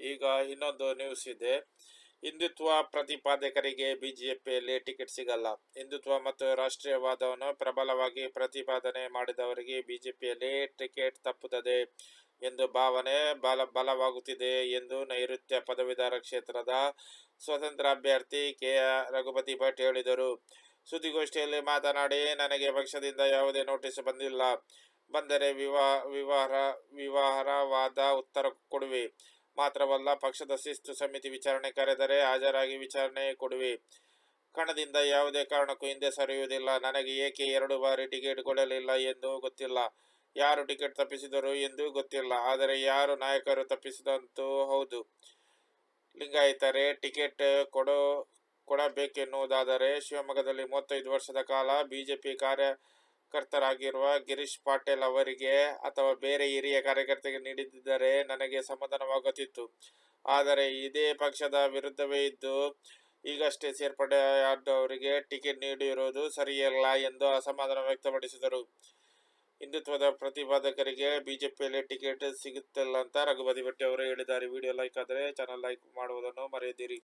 ಈಗ ಇನ್ನೊಂದು ನ್ಯೂಸ್ ಇದೆ. ಹಿಂದುತ್ವ ಪ್ರತಿಪಾದಕರಿಗೆ ಬಿಜೆಪಿಯಲ್ಲಿ ಟಿಕೆಟ್ ಸಿಗಲ್ಲ. ಹಿಂದುತ್ವ ಮತ್ತು ರಾಷ್ಟ್ರೀಯವಾದವನ್ನು ಪ್ರಬಲವಾಗಿ ಪ್ರತಿಪಾದನೆ ಮಾಡಿದವರಿಗೆ ಬಿಜೆಪಿಯಲ್ಲಿ ಟಿಕೆಟ್ ತಪ್ಪುತ್ತದೆ ಎಂದು ಭಾವನೆ ಬಲ ಬಲವಾಗುತ್ತಿದೆ ಎಂದು ನೈಋತ್ಯ ಪದವೀಧರ ಕ್ಷೇತ್ರದ ಸ್ವತಂತ್ರ ಅಭ್ಯರ್ಥಿ ಕೆ ರಘುಪತಿ ಭಟ್ ಹೇಳಿದರು. ಸುದ್ದಿಗೋಷ್ಠಿಯಲ್ಲಿ ಮಾತನಾಡಿ, ನನಗೆ ಪಕ್ಷದಿಂದ ಯಾವುದೇ ನೋಟಿಸ್ ಬಂದಿಲ್ಲ. ಬಂದರೆ ವಿವಾಹ ವಿವಾಹ ವಿವಾಹವಾದ ಉತ್ತರ ಕೊಡುವೆ. ಮಾತ್ರವಲ್ಲ, ಪಕ್ಷದ ಶಿಸ್ತು ಸಮಿತಿ ವಿಚಾರಣೆ ಕರೆದರೆ ಹಾಜರಾಗಿ ವಿಚಾರಣೆ ಕೊಡುವೆ. ಕಣದಿಂದ ಯಾವುದೇ ಕಾರಣಕ್ಕೂ ಹಿಂದೆ ಸರಿಯುವುದಿಲ್ಲ. ನನಗೆ ಏಕೆ ಎರಡು ಬಾರಿ ಟಿಕೆಟ್ ಕೊಡಲಿಲ್ಲ ಎಂದು ಗೊತ್ತಿಲ್ಲ. ಯಾರು ಟಿಕೆಟ್ ತಪ್ಪಿಸಿದರು ಎಂದು ಗೊತ್ತಿಲ್ಲ. ಆದರೆ ಯಾರು ನಾಯಕರು ತಪ್ಪಿಸಿದಂತೂ ಹೌದು. ಲಿಂಗಾಯಿತರೆ, ಟಿಕೆಟ್ ಕೊಡೋ, ಕೊಡಬೇಕೆನ್ನುವುದಾದರೆ ಶಿವಮೊಗ್ಗದಲ್ಲಿ ಮೂವತ್ತೈದು ವರ್ಷದ ಕಾಲ ಬಿಜೆಪಿ ಕಾರ್ಯಕರ್ತರಾಗಿರುವ ಗಿರೀಶ್ ಪಾಟೇಲ್ ಅವರಿಗೆ ಅಥವಾ ಬೇರೆ ಹಿರಿಯ ಕಾರ್ಯಕರ್ತರಿಗೆ ನೀಡಿದ್ದರೆ ನನಗೆ ಸಮಾಧಾನವಾಗುತ್ತಿತ್ತು. ಆದರೆ ಇದೇ ಪಕ್ಷದ ವಿರುದ್ಧವೇ ಇದ್ದು, ಈಗಷ್ಟೇ ಸೇರ್ಪಡೆಯಾದವರಿಗೆ ಟಿಕೆಟ್ ನೀಡಿರುವುದು ಸರಿಯಲ್ಲ ಎಂದು ಅಸಮಾಧಾನ ವ್ಯಕ್ತಪಡಿಸಿದರು. ಹಿಂದುತ್ವದ ಪ್ರತಿಪಾದಕರಿಗೆ ಬಿಜೆಪಿಯಲ್ಲಿ ಟಿಕೆಟ್ ಸಿಗುತ್ತಿಲ್ಲ ಅಂತ ರಘುಪತಿ ಭಟ್ಟಿ ಅವರು ಹೇಳಿದ್ದಾರೆ. ವಿಡಿಯೋ ಲೈಕ್ ಆದರೆ ಚಾನಲ್ ಲೈಕ್ ಮಾಡುವುದನ್ನು ಮರೆಯದಿರಿ.